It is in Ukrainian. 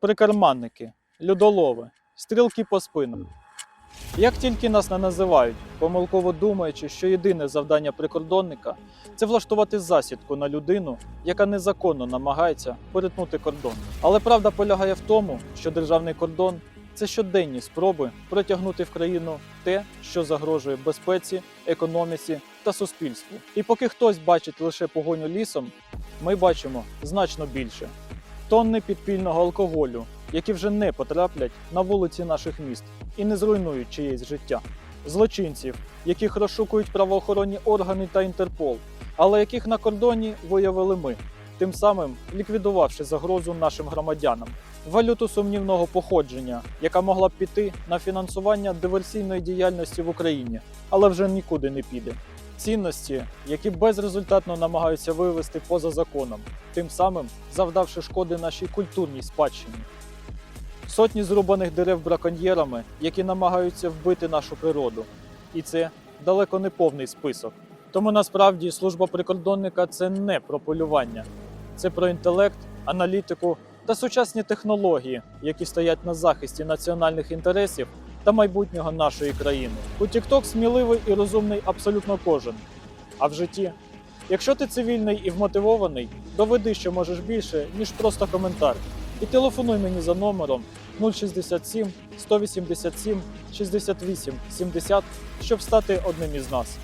прикарманники, людолови, стрілки по спинам. Як тільки нас не називають, помилково думаючи, що єдине завдання прикордонника це влаштувати засідку на людину, яка незаконно намагається перетнути кордон. Але правда полягає в тому, що державний кордон це щоденні спроби протягнути в країну те, що загрожує безпеці, економіці та суспільству. І поки хтось бачить лише погоню лісом, ми бачимо значно більше тонни підпільного алкоголю, які вже не потраплять на вулиці наших міст і не зруйнують чиєсь життя. Злочинців, яких розшукують правоохоронні органи та Інтерпол, але яких на кордоні виявили ми, тим самим ліквідувавши загрозу нашим громадянам. Валюту сумнівного походження, яка могла б піти на фінансування диверсійної діяльності в Україні, але вже нікуди не піде. Цінності, які безрезультатно намагаються вивести поза законом, тим самим завдавши шкоди нашій культурній спадщині. Сотні зрубаних дерев браконьєрами, які намагаються вбити нашу природу. І це далеко не повний список. Тому насправді служба прикордонника це не про полювання, це про інтелект, аналітику та сучасні технології, які стоять на захисті національних інтересів та майбутнього нашої країни. У TikTok сміливий і розумний абсолютно кожен. А в житті, якщо ти цивільний і вмотивований, доведи, що можеш більше, ніж просто коментар. І телефонуй мені за номером 067 187 68 70, щоб стати одним із нас.